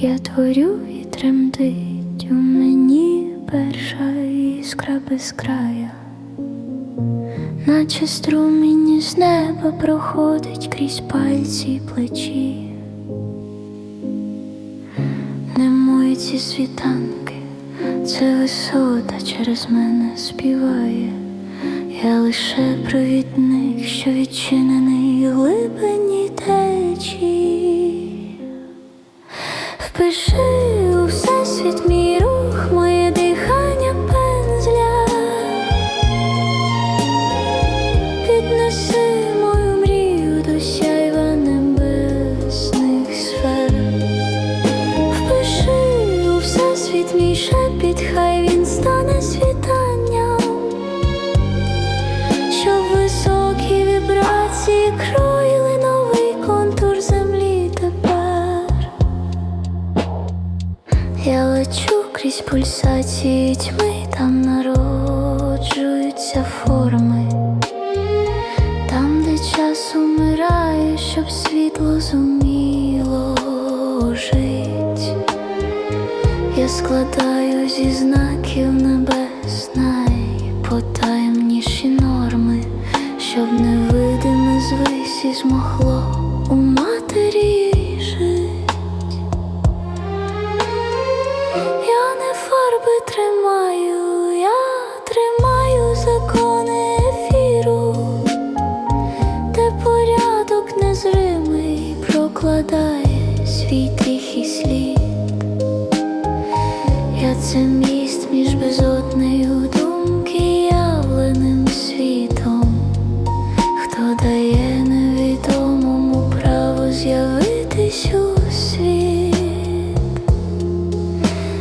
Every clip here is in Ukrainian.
Я творю і тремтить у мені перша іскра без края, наче струмінь з неба проходить крізь пальці й плечі. Не мої ці світанки, це висота через мене співає. Я лише провідник, що відчинений глибині течії. Впиши у всесвіт мій рух, моє крізь пульсації тьми, там народжуються форми, там, де час умирає, щоб світло зуміло жить. Я складаю зі знаків небес незримий свій тихий слід. Я це міст між безоднею думки явленим світом, хто дає невідомому право з'явитись у світ.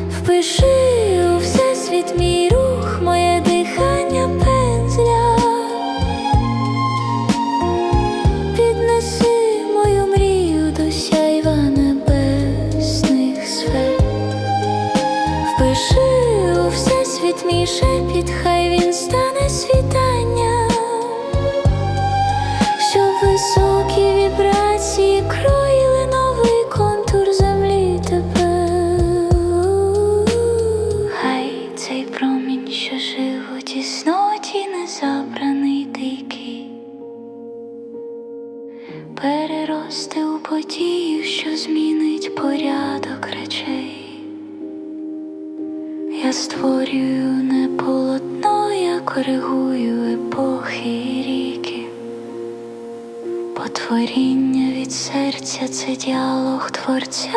Впиши мій шепіт, хай він стане світанням, щоб високі вібрації кроїли новий контур землі тепер. Хай цей промінь, що жив у тісноті, незабраний дикий, переросте у подію, що змінить порядок речей. Я створюю не полотно, я коригую епохи і ріки. потворіння від серця це діалог творця